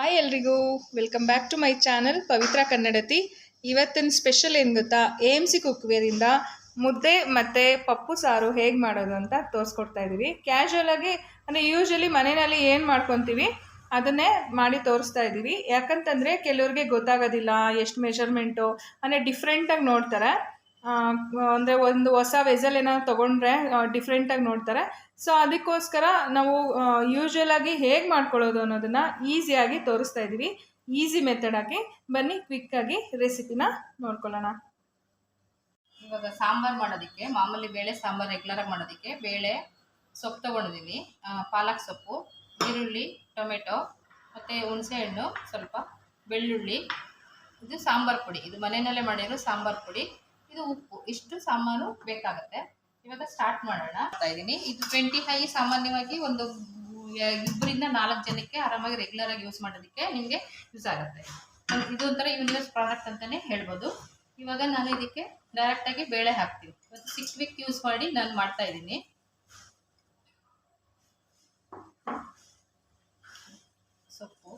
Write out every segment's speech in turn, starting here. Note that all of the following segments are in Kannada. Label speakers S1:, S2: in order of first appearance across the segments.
S1: ಹಾಯ್ ಎಲ್ರಿಗೂ welcome back to my channel Pavitra ಕನ್ನಡತಿ. ಇವತ್ತಿನ ಸ್ಪೆಷಲ್ ಏನು ಗೊತ್ತಾ? ಎ ಎಂ ಸಿ ಕುಕ್ವೇರಿಂದ ಮುದ್ದೆ ಮತ್ತು ಪಪ್ಪು ಸಾರು ಹೇಗೆ ಮಾಡೋದು ಅಂತ ತೋರಿಸ್ಕೊಡ್ತಾ ಇದ್ದೀವಿ ಕ್ಯಾಶುವಲಾಗಿ ಅಂದರೆ ಯೂಶ್ವಲಿ ಮನೆಯಲ್ಲಿ ಏನು ಮಾಡ್ಕೊತೀವಿ, ಅದನ್ನೇ ಮಾಡಿ ತೋರಿಸ್ತಾ ಇದ್ದೀವಿ ಯಾಕಂತಂದರೆ ಕೆಲವ್ರಿಗೆ ಗೊತ್ತಾಗೋದಿಲ್ಲ, ಎಷ್ಟು ಮೆಷರ್ಮೆಂಟು ಅಂದರೆ ಡಿಫ್ರೆಂಟಾಗಿ ನೋಡ್ತಾರೆ. ಅಂದರೆ ಒಂದು ಹೊಸ ವೆಸಲ್ ಏನೋ ತೊಗೊಂಡ್ರೆ ಡಿಫ್ರೆಂಟಾಗಿ ನೋಡ್ತಾರೆ. ಸೊ ಅದಕ್ಕೋಸ್ಕರ ನಾವು ಯೂಶ್ವಲಾಗಿ ಹೇಗೆ ಮಾಡ್ಕೊಳ್ಳೋದು ಅನ್ನೋದನ್ನು ಈಸಿಯಾಗಿ ತೋರಿಸ್ತಾ ಇದ್ದೀವಿ ಈಸಿ ಮೆಥಡ್ ಆಗಿ. ಬನ್ನಿ ಕ್ವಿಕ್ಕಾಗಿ ರೆಸಿಪಿನ ನೋಡ್ಕೊಳ್ಳೋಣ.
S2: ಇವಾಗ ಸಾಂಬಾರು ಮಾಡೋದಕ್ಕೆ, ಮಾಮೂಲಿ ಬೇಳೆ ಸಾಂಬಾರು ರೆಗ್ಯುಲರಾಗಿ ಮಾಡೋದಕ್ಕೆ ಬೇಳೆ ಸೊಪ್ಪು ತೊಗೊಂಡಿದ್ದೀನಿ ಪಾಲಕ್ ಸೊಪ್ಪು, ಈರುಳ್ಳಿ, ಟೊಮೆಟೊ, ಮತ್ತು ಹುಣಸೆಹಣ್ಣು ಸ್ವಲ್ಪ ಬೆಳ್ಳುಳ್ಳಿ, ಇದು ಸಾಂಬಾರು ಪುಡಿ. ಇದು ಮನೆಯಲ್ಲೇ ಮಾಡಿರೋ ಸಾಂಬಾರು ಪುಡಿ. ಇದು ಉಪ್ಪು. ಇಷ್ಟು ಸಾಮಾನು ಬೇಕಾಗುತ್ತೆ. ಇವಾಗ ಸ್ಟಾರ್ಟ್ ಮಾಡೋಣ. ಇದ್ದೀನಿ. ಇದು ಟ್ವೆಂಟಿ ಹೈ ಸಾಮಾನ್ಯವಾಗಿ ಒಂದು ಇಬ್ಬರಿಂದ ನಾಲ್ಕು ಜನಕ್ಕೆ ಆರಾಮಾಗಿ ರೆಗ್ಯುಲರ್ ಆಗಿ ಯೂಸ್ ಮಾಡೋದಕ್ಕೆ ನಿಮಗೆ ಯೂಸ್ ಆಗುತ್ತೆ. ಇದು ಒಂಥರ ಯೂನಿವರ್ಸ್ ಪ್ರಾಡಕ್ಟ್ ಅಂತಲೇ ಹೇಳ್ಬೋದು. ಇವಾಗ ನಾನು ಇದಕ್ಕೆ ಡೈರೆಕ್ಟಾಗಿ ಬೇಳೆ ಹಾಕ್ತೀನಿ. ಇವತ್ತು ಸಿಕ್ಸ್ ವೀಕ್ ಯೂಸ್ ಮಾಡಿ ನಾನು ಮಾಡ್ತಾ ಇದ್ದೀನಿ. ಸೊಪ್ಪು.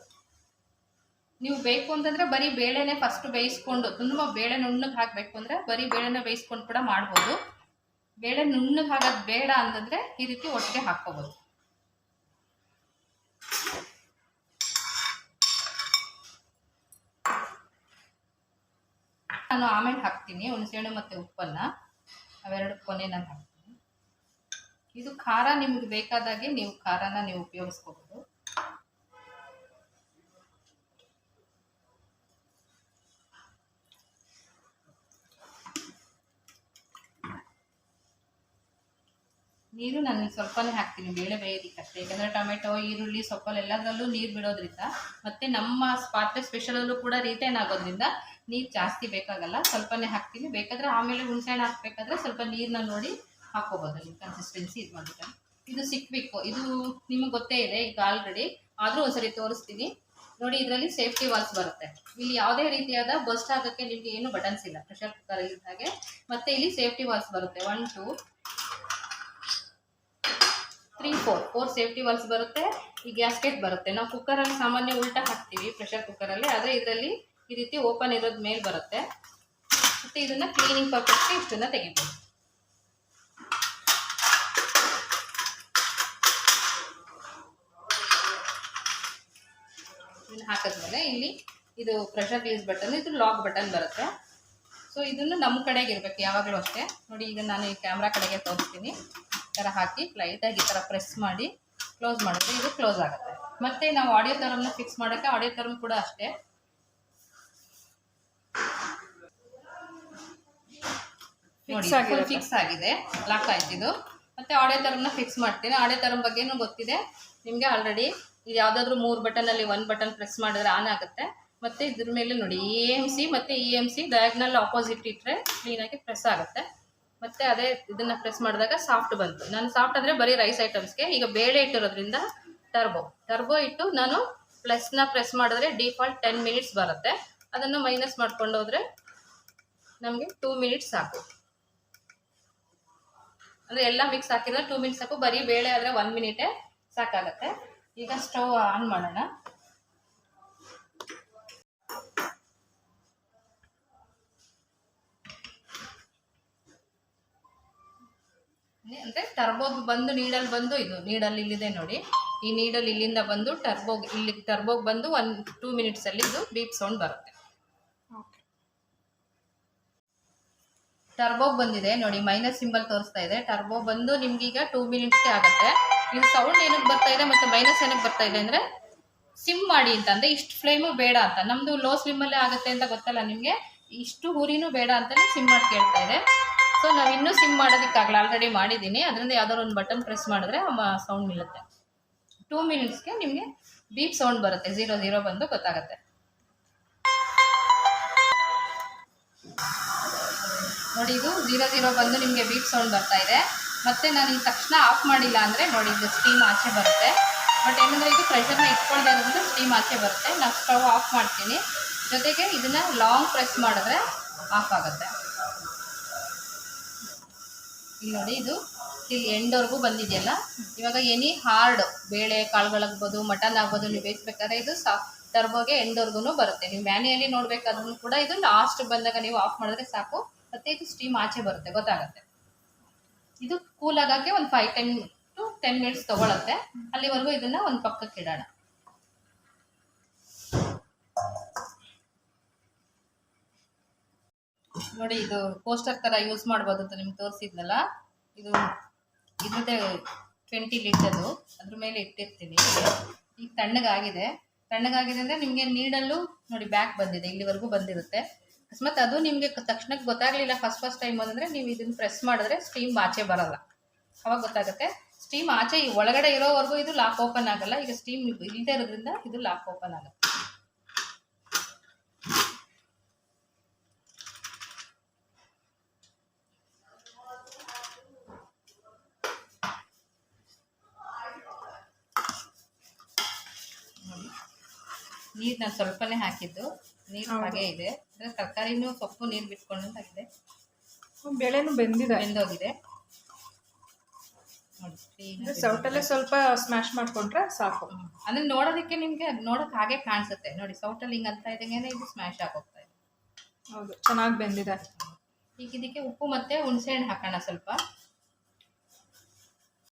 S2: ನೀವು ಬೇಕು ಅಂತಂದ್ರೆ ಬರೀ ಬೇಳೆನೆ ಫಸ್ಟ್ ಬೇಯಿಸ್ಕೊಂಡು, ತುಂಬ ಬೇಳೆ ನುಣ್ಣಗೆ ಹಾಕಬೇಕು ಅಂದ್ರೆ ಬರೀ ಬೇಳೆನ ಬೇಯಿಸ್ಕೊಂಡು ಕೂಡ ಮಾಡ್ಬೋದು. ಬೇಳೆ ನುಣ್ಣಗೆ ಹಾಕೋದು ಬೇಡ ಅಂತಂದ್ರೆ ಈ ರೀತಿ ಒಟ್ಟಿಗೆ ಹಾಕ್ಕೋಬೋದು. ನಾನು ಆಮೇಲೆ ಹಾಕ್ತೀನಿ, ಹುಣಸೆಹಣ್ಣು ಮತ್ತು ಉಪ್ಪನ್ನು. ಅವೆರಡು ಕೊನೆ ನಾನು ಹಾಕ್ತೀನಿ. ಇದು ಖಾರ ನಿಮ್ಗೆ ಬೇಕಾದಾಗೆ ನೀವು ಖಾರನ ನೀವು ಉಪಯೋಗಿಸ್ಕೋಬೋದು. ನೀರು ನಾನು ಸ್ವಲ್ಪನೇ ಹಾಕ್ತೀನಿ, ಬೇಳೆ ಬೇಯೋದಿಕ್ಕಷ್ಟೇ ಯಾಕಂದರೆ ಟೊಮೆಟೊ, ಈರುಳ್ಳಿ ಸೊಪ್ಪಲ್ಲೆಲ್ಲದರಲ್ಲೂ ನೀರು ಬಿಡೋದ್ರಿಂದ ಮತ್ತು ನಮ್ಮ ಪಾತ್ರೆ ಸ್ಪೆಷಲಲ್ಲೂ ಕೂಡ ರಿಟೈನ್ ಆಗೋದ್ರಿಂದ ನೀರು ಜಾಸ್ತಿ ಬೇಕಾಗಲ್ಲ. ಸ್ವಲ್ಪನೇ ಹಾಕ್ತೀನಿ. ಬೇಕಾದರೆ ಆಮೇಲೆ ಹುಣಸೆಹಣ್ಣು ಹಾಕಬೇಕಾದ್ರೆ ಸ್ವಲ್ಪ ನೀರನ್ನ ನೋಡಿ ಹಾಕೋಬೋದು. ನಿಮ್ಮ ಕನ್ಸಿಸ್ಟೆನ್ಸಿ ಇದು ಮಾಡಿದ್ರೆ ಇದು ಸಿಕ್ಬೇಕು. ಇದು ನಿಮಗೆ ಗೊತ್ತೇ ಇದೆ ಈಗ ಆಲ್ರೆಡಿ ಆದರೂ ಒಂದ್ಸರಿ ತೋರಿಸ್ತೀನಿ. ನೋಡಿ, ಇದರಲ್ಲಿ ಸೇಫ್ಟಿ ವಾಲ್ಸ್ ಬರುತ್ತೆ. ಇಲ್ಲಿ ಯಾವುದೇ ರೀತಿಯಾದ ಬಸ್ಟ್ ಆಗೋಕ್ಕೆ ನಿಮಗೆ ಏನು ಬಟನ್ಸ್ ಇಲ್ಲ. ಪ್ರೆಷರ್ ಕುಕ್ಕರ್ ಇದ್ದ ಹಾಗೆ. ಮತ್ತೆ ಇಲ್ಲಿ ಸೇಫ್ಟಿ ವಾಲ್ಸ್ ಬರುತ್ತೆ. One two three four four safety valves ಬರುತ್ತೆ, ಈ ಗ್ಯಾಸ್ಕೆಟ್ ಬರುತ್ತೆ. ನಾವು ಕುಕ್ಕರಲ್ಲಿ ಸಾಮಾನ್ಯ ಉಲ್ಟಾ ಹಾಕ್ತೀವಿ ಪ್ರೆಷರ್ ಕುಕ್ಕರಲ್ಲಿ ಆದರೆ ಇದರಲ್ಲಿ ಈ ರೀತಿ ಓಪನ್ ಇರೋದ್ ಮೇಲೆ ಬರುತ್ತೆ. ಮತ್ತು ಇದನ್ನು ಕ್ಲೀನಿಂಗ್ ಪರ್ಪಸ್ಗೆ ಇಷ್ಟನ್ನು ತೆಗಿಬೋದು. ಹಾಕಿದ್ಮೇಲೆ ಇಲ್ಲಿ ಇದು ಪ್ರೆಷರ್ ರಿಲೀಸ್ ಬಟನ್ ಇದು ಲಾಕ್ ಬಟನ್ ಬರುತ್ತೆ. ಸೊ ಇದನ್ನು ನಮ್ಮ ಕಡೆಗೆ ಇರಬೇಕು, ಯಾವಾಗಲೂ ಅಷ್ಟೇ. ನೋಡಿ, ಈಗ ನಾನು ಈ ಕ್ಯಾಮ್ರಾ ಕಡೆಗೆ ತೋರಿಸ್ತೀನಿ. ಥರ ಹಾಕಿ ಲೈಟಾಗಿ ಈ ಥರ ಪ್ರೆಸ್ ಮಾಡಿ ಕ್ಲೋಸ್ ಮಾಡಿದ್ರೆ ಇದು ಕ್ಲೋಸ್ ಆಗುತ್ತೆ. ಮತ್ತು ನಾವು ಆಡಿಯೋ ಥರಮ್ನ ಫಿಕ್ಸ್ ಮಾಡೋಕ್ಕೆ ಆಡಿಯೋ ಥರಮ್ ಕೂಡ ಅಷ್ಟೇ. ಫಿಕ್ಸ್ ಆಗಿದೆ. ಲಾಕ್ ಆಯ್ತು ಇದು. ಮತ್ತೆ ಆಡಿಯೋ ಥರನ ಫಿಕ್ಸ್ ಮಾಡ್ತೀನಿ. ಆಡಿಯೋ ಥರಮ್ ಬಗ್ಗೆನೂ ಗೊತ್ತಿದೆ. ನಿಮಗೆ ಆಲ್ರೆಡಿ ಇದು ಯಾವುದಾದ್ರೂ ಮೂರು ಬಟನಲ್ಲಿ ಒಂದು ಬಟನ್ ಪ್ರೆಸ್ ಮಾಡಿದ್ರೆ ಆನ್ ಆಗುತ್ತೆ. ಮತ್ತು ಇದ್ರ ಮೇಲೆ ನೋಡಿ ಎ ಎಂ ಸಿ ಮತ್ತು E M C diagonal opposite ಇಟ್ಟರೆ ಕ್ಲೀನಾಗಿ ಪ್ರೆಸ್ ಆಗುತ್ತೆ. ಮತ್ತು ಅದೇ ಇದನ್ನು ಪ್ರೆಸ್ ಮಾಡಿದಾಗ ಸಾಫ್ಟ್ ಬಂತು. ನಾನು ಸಾಫ್ಟ್ ಅಂದರೆ ಬರೀ ರೈಸ್ ಐಟಮ್ಸ್ಗೆ ಈಗ ಬೇಳೆ ಇಟ್ಟಿರೋದ್ರಿಂದ ಟರ್ಬೋ ಟರ್ಬೋ ಇಟ್ಟು ನಾನು ಪ್ಲಸ್ನ ಪ್ರೆಸ್ ಮಾಡಿದ್ರೆ ಡಿಫಾಲ್ಟ್ ಟೆನ್ ಮಿನಿಟ್ಸ್ ಬರುತ್ತೆ. ಅದನ್ನು ಮೈನಸ್ ಮಾಡ್ಕೊಂಡು ಹೋದರೆ ನಮಗೆ ಟೂ ಮಿನಿಟ್ಸ್ ಸಾಕು. ಅಂದರೆ ಎಲ್ಲ ಮಿಕ್ಸ್ ಹಾಕಿದ್ರೆ ಟೂ ಮಿನಿಟ್ಸ್ ಸಾಕು. ಬರೀ ಬೇಳೆ ಆದರೆ ಒನ್ ಮಿನಿಟೇ ಸಾಕಾಗತ್ತೆ. ಈಗ ಸ್ಟವ್ ಆನ್ ಮಾಡೋಣ. ಅಂದರೆ ಟರ್ಬೋಗ್ ಬಂದು ನೀಡಲ್ ಬಂದು ಇದು ನೀಡಲ್ ಇಲ್ಲಿದೆ ನೋಡಿ. ಈ ನೀಡಲ್ ಇಲ್ಲಿಂದ ಬಂದು ಟರ್ಬೋಗ್ ಇಲ್ಲಿ ಟರ್ಬೋಗ್ ಬಂದು ಒನ್ ಟೂ ಮಿನಿಟ್ಸಲ್ಲಿ ಇದು ಬೀಪ್ ಸೌಂಡ್ ಬರುತ್ತೆ. ಟರ್ಬೋಗ್ ಬಂದಿದೆ ನೋಡಿ ಮೈನಸ್ ಸಿಂಬಲ್ ತೋರಿಸ್ತಾ ಇದೆ. ಟರ್ಬೋ ಬಂದು ನಿಮ್ಗೀಗ ಟೂ ಮಿನಿಟ್ಸ್ಗೆ ಆಗುತ್ತೆ. ಇದು ಸೌಂಡ್ ಏನಕ್ಕೆ ಬರ್ತಾ ಇದೆ ಮತ್ತು ಮೈನಸ್ ಏನಕ್ಕೆ ಬರ್ತಾ ಇದೆ ಅಂದರೆ ಸಿಮ್ ಮಾಡಿ ಅಂತ ಅಂದರೆ ಇಷ್ಟು ಫ್ಲೇಮು ಬೇಡ ಅಂತ. ನಮ್ಮದು ಲೋ ಸ್ಲಿಮ್ಮಲ್ಲೇ ಆಗುತ್ತೆ ಅಂತ ಗೊತ್ತಲ್ಲ ನಿಮಗೆ? ಇಷ್ಟು ಹುರಿನೂ ಬೇಡ ಅಂತಲೇ ಸಿಮ್ ಮಾಡಿ ಕೇಳ್ತಾ ಇದೆ. ಸೊ ನಾವು ಇನ್ನೂ ಸಿಮ್ ಮಾಡೋದಕ್ಕಾಗಲ್ಲ. ಆಲ್ರೆಡಿ ಮಾಡಿದ್ದೀನಿ. ಅದರಿಂದ ಯಾವ್ದಾದ್ರು ಒಂದು ಬಟನ್ ಪ್ರೆಸ್ ಮಾಡಿದ್ರೆ ಸೌಂಡ್ ನಿಲ್ಲುತ್ತೆ. ಟೂ ಮಿನಿಟ್ಸ್ಗೆ ನಿಮಗೆ ಬೀಪ್ ಸೌಂಡ್ ಬರುತ್ತೆ. ಝೀರೋ ಝೀರೋ ಬಂದು ಗೊತ್ತಾಗುತ್ತೆ. ನೋಡಿ, ಇದು ಝೀರೋ ಝೀರೋ ಬಂದು ನಿಮಗೆ ಬೀಪ್ ಸೌಂಡ್ ಬರ್ತಾ ಇದೆ. ಮತ್ತೆ ನಾನು ಈ ತಕ್ಷಣ ಆಫ್ ಮಾಡಿಲ್ಲ ಅಂದರೆ ನೋಡಿ, ಇದು ಸ್ಟೀಮ್ ಆಚೆ ಬರುತ್ತೆ. ಬಟ್ ಏನಂದರೆ ಇದು ಪ್ರೆಷರ್ನ ಇಟ್ಕೊಳ್ತಾ ಸ್ಟೀಮ್ ಆಚೆ ಬರುತ್ತೆ. ನಾನು ಸ್ಟವ್ ಆಫ್ ಮಾಡ್ತೀನಿ. ಜೊತೆಗೆ ಇದನ್ನು ಲಾಂಗ್ ಪ್ರೆಸ್ ಮಾಡಿದ್ರೆ ಆಫ್ ಆಗುತ್ತೆ. ಇಲ್ಲಿ ನೋಡಿ ಇದು. ಇಲ್ಲಿ ಎಂಡ್ವರೆಗೂ ಬಂದಿದೆಯಲ್ಲ? ಇವಾಗ ಎನಿ ಹಾರ್ಡ್ ಬೇಳೆ, ಕಾಳುಗಳಾಗ್ಬೋದು ಮಟನ್ ಆಗ್ಬೋದು ನೀವು ಬೇಯಿಸ್ಬೇಕಾದ್ರೆ ಇದು ಸಾ ಟರ್ಬೋಗೆ ಎಂಡವರೆಗೂ ಬರುತ್ತೆ. ನೀವು ಮ್ಯಾನ್ಯಲಿ ನೋಡ್ಬೇಕಾದ್ರೂ ಕೂಡ ಇದು ಲಾಸ್ಟ್ ಬಂದಾಗ ನೀವು ಆಫ್ ಮಾಡಿದ್ರೆ ಸಾಕು. ಮತ್ತೆ ಇದು ಸ್ಟೀಮ್ ಆಚೆ ಬರುತ್ತೆ, ಗೊತ್ತಾಗುತ್ತೆ. ಇದು ಕೂಲ್ ಆಗಕ್ಕೆ ಒಂದು five ten to ten minutes ತಗೊಳತ್ತೆ. ಅಲ್ಲಿವರೆಗೂ ಇದನ್ನ ಒಂದು ಪಕ್ಕಕ್ಕೆ ಇಡೋಣ. ನೋಡಿ, ಇದು ಪೋಸ್ಟರ್ ತರ ಯೂಸ್ ಮಾಡ್ಬೋದು ಅಂತ ನಿಮ್ಗೆ ತೋರಿಸಿದ್ನಲ್ಲ? ಇದು ಇದ್ರದ್ದೇ ಟ್ವೆಂಟಿ ಲೀಟರ್ದು ಅದ್ರ ಮೇಲೆ ಇಟ್ಟಿರ್ತೀನಿ. ಈಗ ತಣ್ಣಗಾಗಿದೆ. ತಣ್ಣಗಾಗಿದೆ ಅಂದರೆ ನಿಮಗೆ ನೀಡಲ್ಲೂ ನೋಡಿ ಬ್ಯಾಕ್ ಬಂದಿದೆ, ಇಲ್ಲಿವರೆಗೂ ಬಂದಿರುತ್ತೆ. ಅಕಸ್ಮಾತ್ ಅದು ನಿಮಗೆ ತಕ್ಷಣಕ್ಕೆ ಗೊತ್ತಾಗಲಿಲ್ಲ ಫಸ್ಟ್ ಫಸ್ಟ್ ಟೈಮ್ ಅಂದರೆ ನೀವು ಇದನ್ನು ಪ್ರೆಸ್ ಮಾಡಿದ್ರೆ ಸ್ಟೀಮ್ ಆಚೆ ಬರಲ್ಲ. ಅವಾಗ ಗೊತ್ತಾಗುತ್ತೆ. ಸ್ಟೀಮ್ ಆಚೆ ಒಳಗಡೆ ಇರೋವರೆಗೂ ಇದು ಲಾಕ್ ಓಪನ್ ಆಗಲ್ಲ. ಈಗ ಸ್ಟೀಮ್ ಇಲ್ಲದೆ ಇರೋದ್ರಿಂದ ಇದು ಲಾಕ್ ಓಪನ್ ಆಗುತ್ತೆ. ನೀರು ನಾನು ಸ್ವಲ್ಪನೇ ಹಾಕಿದ್ದು. ನೀರು ಹಾಗೆ ಇದೆ. ಅಂದರೆ ತರಕಾರಿನೂ ಸೊಪ್ಪು ನೀರು ಬಿಟ್ಕೊಂಡಂತಾಗಿದೆ
S1: ಬೆಳೆನೂ ಬೆಂದಿದೆ.
S2: ಬೆಂದೋಗಿದೆ.
S1: ಸೌಟಲ್ಲೇ ಸ್ವಲ್ಪ ಸ್ಮ್ಯಾಶ್ ಮಾಡ್ಕೊಂಡ್ರೆ ಸಾಕು.
S2: ಅಂದ್ರೆ ನೋಡೋದಕ್ಕೆ ನಿಮ್ಗೆ ನೋಡಕ್ ಹಾಗೆ ಕಾಣಿಸುತ್ತೆ. ನೋಡಿ ಸೌಟಲ್ಲಿ ಹಿಂಗ್ ಅಂತ ಇದ್ದಂಗೆ ಇದು ಸ್ಮ್ಯಾಶ್ ಆಗೋಗ್ತಾ ಇದೆ.
S1: ಹೌದು ಚೆನ್ನಾಗಿ ಬೆಂದಿದೆ.
S2: ಈಗ ಇದಕ್ಕೆ ಉಪ್ಪು ಮತ್ತೆ ಹುಣಸೆಹಣ್ಣು ಹಾಕೋಣ ಸ್ವಲ್ಪ.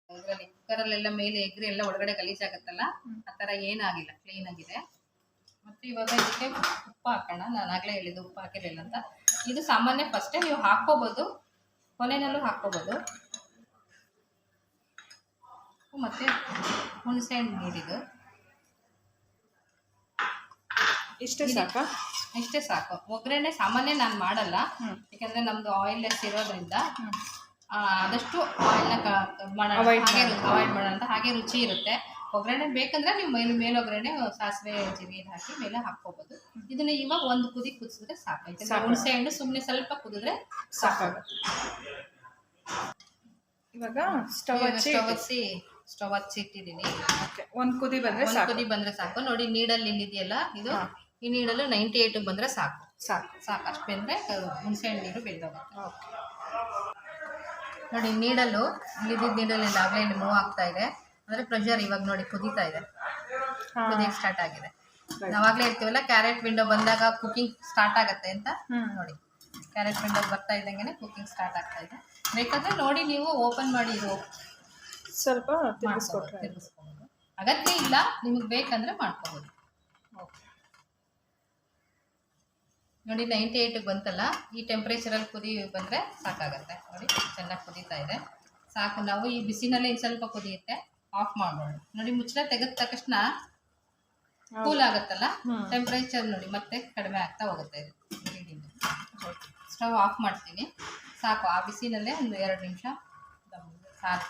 S2: ಅದರಲ್ಲಿ ಕುಕ್ಕರಲ್ಲೆಲ್ಲ ಮೇಲೆ ಎಗ್ರಿ ಎಲ್ಲ ಒಳಗಡೆ ಗಲೀಜಾಗತ್ತಲ್ಲ? ಆ ಥರ ಏನಾಗಿಲ್ಲ. ಕ್ಲೀನ್ ಆಗಿದೆ. ಮತ್ತೆ ಇವಾಗ ಇದಕ್ಕೆ ಉಪ್ಪು ಹಾಕೋಣ. ನಾನು ಆಗಲೇ ಹೇಳಿದ್ದು ಉಪ್ಪು ಹಾಕಿರಲಿಲ್ಲ ಅಂತ. ಇದು ಸಾಮಾನ್ಯ ಫಸ್ಟೇ ನೀವು ಹಾಕ್ಕೋಬೋದು. ಕೊನೆಯಲ್ಲೂ ಹಾಕ್ಕೋಬೋದು. ಮತ್ತು ಹುಣಸೆ ಹಣ್ಣು ನೀರಿದು.
S1: ಇಷ್ಟೇ ಸಾಕು?
S2: ಇಷ್ಟೇ ಸಾಕು. ಒಗ್ಗರಣೆ ಸಾಮಾನ್ಯ ನಾನು ಮಾಡಲ್ಲ. ಯಾಕಂದ್ರೆ ನಮ್ದು ಆಯಿಲ್ ಲೆಸ್ ಇರೋದ್ರಿಂದ ಆದಷ್ಟು ಆಯಿಲ್ನ ಮಾಡೋಣ. ಹಾಗೆ ಅವಾಯ್ಡ್ ಮಾಡೋಣ ಅಂತ ಹಾಗೆ ರುಚಿ ಇರುತ್ತೆ. ಒಗ್ಗರಣೆ ಬೇಕಂದ್ರೆ ನೀವು ಮೇಲೆ ಮೇಲೊಗ್ಗರಣೆ ಸಾಸಿವೆ ಜೀರಿಗೆ ಹಾಕಿ ಮೇಲೆ ಹಾಕ್ಕೋಬಹುದು ಇದನ್ನ ಇವಾಗ ಒಂದು ಕುದಿ ಕುದಿಸಿದ್ರೆ ಸಾಕಾಯ್ತು
S1: ಸಾಕು.
S2: ಹುಣಸೆ ಹಣ್ಣು ಸುಮ್ಮನೆ ಸ್ವಲ್ಪ ಕುದಿದ್ರೆ
S1: ಸಾಕಾಗುತ್ತೆ ಇವಾಗ ಸ್ಟವ್ ಹಚ್ಚಿ
S2: ಸ್ಟವ್ ಹಚ್ಚಿ ಸ್ಟವ್ ಹಚ್ಚಿ ಇಟ್ಟಿದ್ದೀನಿ.
S1: ಒಂದು ಕುದಿ ಬಂದ್ರೆ
S2: ಕುದಿ ಬಂದ್ರೆ ಸಾಕು. ನೋಡಿ ನೀಡಲ್ಲಿ ಇಲ್ಲಿದೆಯಲ್ಲ ಇದು. ಈ ನೀಡಲು ನೈಂಟಿ ಏಟ್ ಬಂದ್ರೆ ಸಾಕು.
S1: ಸಾಕು.
S2: ಸಾಕು. ಅಷ್ಟು ಬೆಂದ್ರೆ ಹುಣಸೆ ಹಣ್ಣು ನೀರು
S1: ಬೆಳೆದೋಗುತ್ತೆ
S2: ನೋಡಿ ನೀಡಲು ಇಲ್ಲಿದ್ದ ನೀಡಲ್ಲಿ ಆಗಲೇ ಮೂವ್ ಆಗ್ತಾ ಇದೆ. ಅಂದ್ರೆ ಪ್ರೆಷರ್ ಇವಾಗ ನೋಡಿ ಕುದೀತಾ ಇದೆ. ಕುದಿಯಕ್ಕೆ ಸ್ಟಾರ್ಟ್ ಆಗಿದೆ. ನಾವಾಗ್ಲೇ ಇರ್ತೀವಲ್ಲ ಕ್ಯಾರೆಟ್ ವಿಂಡೋ ಬಂದಾಗ ಕುಕಿಂಗ್ ಸ್ಟಾರ್ಟ್ ಆಗುತ್ತೆ ಅಂತ. ನೋಡಿ. ಕ್ಯಾರೆಟ್ ವಿಂಡೋ ಬರ್ತಾ ಇದ್ದಂಗೆ ಕುಕಿಂಗ್ ಸ್ಟಾರ್ಟ್ ಆಗ್ತಾ ಇದೆ. ಬೇಕಾದ್ರೆ ನೋಡಿ ನೀವು ಓಪನ್ ಮಾಡಿ ಇದು
S1: ಸ್ವಲ್ಪ
S2: ಅಗತ್ಯ ಇಲ್ಲ ನಿಮಗೆ ಬೇಕಂದ್ರೆ
S1: ಮಾಡ್ಕೋಬಹುದು
S2: ನೋಡಿ ನೈಂಟಿ ಏಯ್ಟಿಗೆ ಬಂತಲ್ಲ ಈ ಟೆಂಪ್ರೇಚರಲ್ಲಿ ಕುದಿ ಬಂದ್ರೆ ಸಾಕಾಗತ್ತೆ. ನೋಡಿ ಚೆನ್ನಾಗಿ ಕುದೀತಾ ಇದೆ. ಸಾಕು ನಾವು ಈ ಬಿಸಿನಲ್ಲೇ ಸ್ವಲ್ಪ ಕುದಿಯುತ್ತೆ. ಆಫ್ ಮಾಡೋಣ ನೋಡಿ ಮುಚ್ಚಳ ತೆಗೆದ ತಕ್ಷಣ ಕೂಲ್ ಆಗುತ್ತಲ್ಲ. ಟೆಂಪ್ರೇಚರ್ ನೋಡಿ ಮತ್ತೆ ಕಡಿಮೆ ಆಗ್ತಾ ಹೋಗುತ್ತೆ ಸ್ಟವ್ ಆಫ್ ಮಾಡ್ತೀನಿ. ಸಾಕು. ಆ ಬಿಸಿನಲ್ಲೇ ಒಂದು ಎರಡು ನಿಮಿಷ ಸಾರು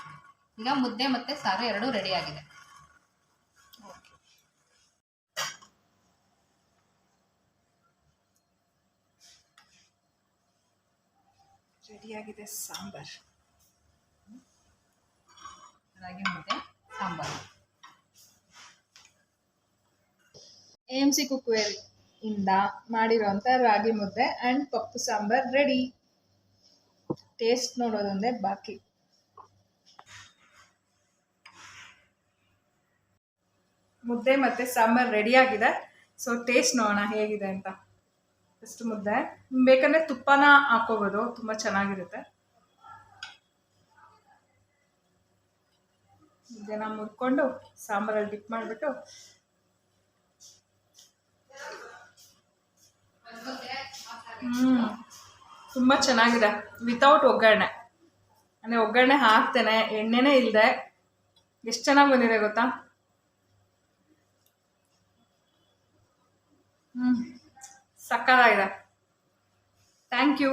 S2: ಈಗ ಮುದ್ದೆ ಮತ್ತೆ ಸಾರು ಎರಡು ರೆಡಿ ಆಗಿದೆ.
S1: ರೆಡಿಯಾಗಿದೆ sambar.
S2: Ragi mudde. Sambar.
S1: A M C cookware ಇಂದ ಮಾಡಿರೋಂಥ ragi mudde and pappu sambar ready taste ನೋಡೋದೊಂದೇ ಬಾಕಿ. ಮುದ್ದೆ ಮತ್ತೆ ಸಾಂಬಾರ್ ರೆಡಿ ಆಗಿದೆ. ಸೊ ಟೇಸ್ಟ್ ನೋಡೋಣ ಹೇಗಿದೆ ಅಂತ. ಫಸ್ಟ್ ಮುದ್ದೆ. ಬೇಕಂದ್ರೆ ತುಪ್ಪನ ಹಾಕೋಬೋದು. ತುಂಬಾ ಚೆನ್ನಾಗಿರುತ್ತೆ. ಮುದ್ದೆನ ಮುರ್ಕೊಂಡು ಸಾಂಬಾರಲ್ಲಿ ಡಿಪ್ ಮಾಡಿಬಿಟ್ಟು ಹ್ಮ್, ತುಂಬ ಚೆನ್ನಾಗಿದೆ. ವಿತೌಟ್ ಒಗ್ಗರಣೆ. ಅಂದರೆ ಒಗ್ಗರಣೆ ಹಾಕ್ತೇನೆ, ಎಣ್ಣೆನೇ ಇಲ್ಲದೆ ಎಷ್ಟು ಚೆನ್ನಾಗಿ ಬಂದಿದೆ ಗೊತ್ತಾ? ಹ್ಞೂ ಸಕ್ಕತ್ತಾಗಿದೆ. Thank you